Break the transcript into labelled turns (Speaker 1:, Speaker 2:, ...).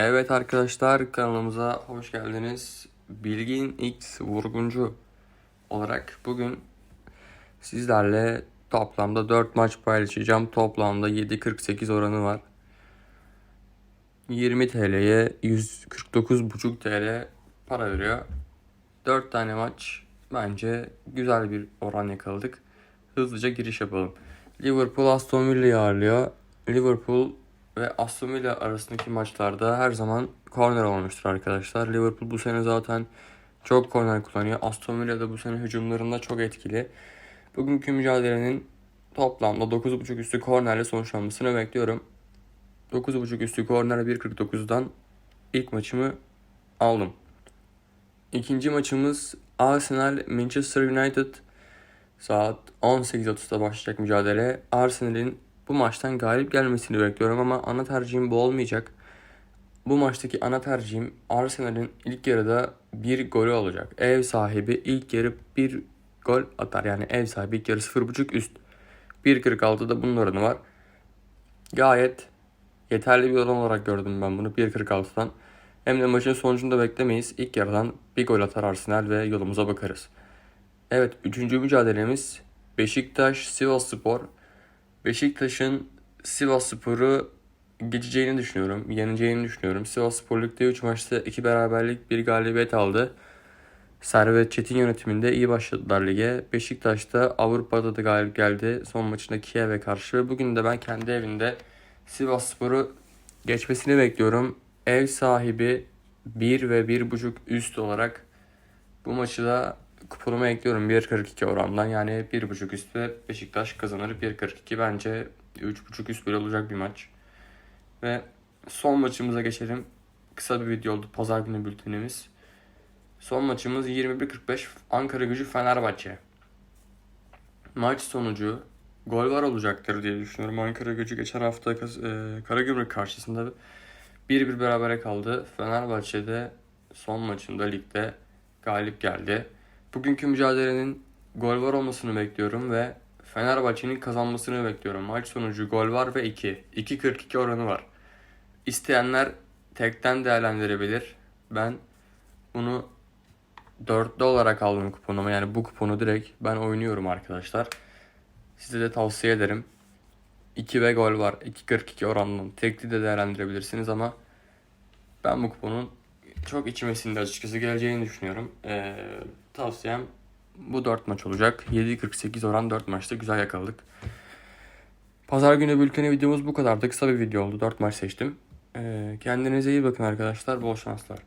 Speaker 1: Evet arkadaşlar kanalımıza hoş geldiniz. Bilgin X vurguncu olarak bugün sizlerle toplamda 4 maç paylaşacağım. Toplamda 7.48 oranı var. 20 TL'ye 149,5 TL para veriyor. 4 tane maç bence güzel bir oran yakaladık. Hızlıca giriş yapalım. Liverpool Aston Villa'yı ağırlıyor. Liverpool ve Aston Villa arasındaki maçlarda her zaman korner olmuştur arkadaşlar. Liverpool bu sene zaten çok korner kullanıyor. Aston Villa da bu sene hücumlarında çok etkili. Bugünkü mücadelenin toplamda 9.5 üstü kornerle sonuçlanmasını bekliyorum. 9.5 üstü korner 1.49'dan ilk maçımı aldım. İkinci maçımız Arsenal Manchester United saat 18.30'da başlayacak mücadele. Arsenal'in bu maçtan galip gelmesini bekliyorum ama ana tercihim bu olmayacak. Bu maçtaki ana tercihim Arsenal'in ilk yarıda bir golü olacak. Ev sahibi ilk yarı bir gol atar. Yani ev sahibi ilk yarı 0.5 üst. 1.46'da bunun oranı var. Gayet yeterli bir oran olarak gördüm ben bunu 1.46'dan. Hem de maçın sonucunu da beklemeyiz. İlk yarıdan bir gol atar Arsenal ve yolumuza bakarız. Evet, üçüncü mücadelemiz Beşiktaş Sivas Spor. Beşiktaş'ın Sivas Spor'u geçeceğini düşünüyorum. Yeneceğini düşünüyorum. Sivas Spor Lig'de 3 maçta 2 beraberlik bir galibiyet aldı. Servet Çetin yönetiminde iyi başladılar lige. Beşiktaş da Avrupa'da da galip geldi. Son maçında Kiev'e karşı ve bugün de ben kendi evinde Sivas Spor'u geçmesini bekliyorum. Ev sahibi 1 ve 1.5 üst olarak bu maçı da kuponuma ekliyorum 1.42 orandan. Yani 1.5 üst ve Beşiktaş kazanır 1.42 bence 3.5 üst böyle olacak bir maç. Ve son maçımıza geçelim. Kısa bir video oldu pazar günü bültenimiz. Son maçımız 21.45 Ankara Gücü Fenerbahçe. Maç sonucu gol var olacaktır diye düşünüyorum. Ankara Gücü geçen hafta e, Karagümrük karşısında 1-1 berabere kaldı. Fenerbahçe'de son maçında ligde galip geldi. Bugünkü mücadelenin gol var olmasını bekliyorum ve Fenerbahçe'nin kazanmasını bekliyorum. Maç sonucu gol var ve 2. 2.42 oranı var. İsteyenler tekten değerlendirebilir. Ben bunu dörtlü olarak aldım kuponuma. Yani bu kuponu direkt ben oynuyorum arkadaşlar. Size de tavsiye ederim. 2 ve gol var. 2.42 oranlı. Tekli de değerlendirebilirsiniz ama ben bu kuponun çok içmesinde açıkçası geleceğini düşünüyorum. Ee, tavsiyem bu 4 maç olacak. 7.48 oran 4 maçta güzel yakaladık. Pazar günü bülteni videomuz bu kadardı. Kısa bir video oldu. 4 maç seçtim. Ee, kendinize iyi bakın arkadaşlar. Bol şanslar.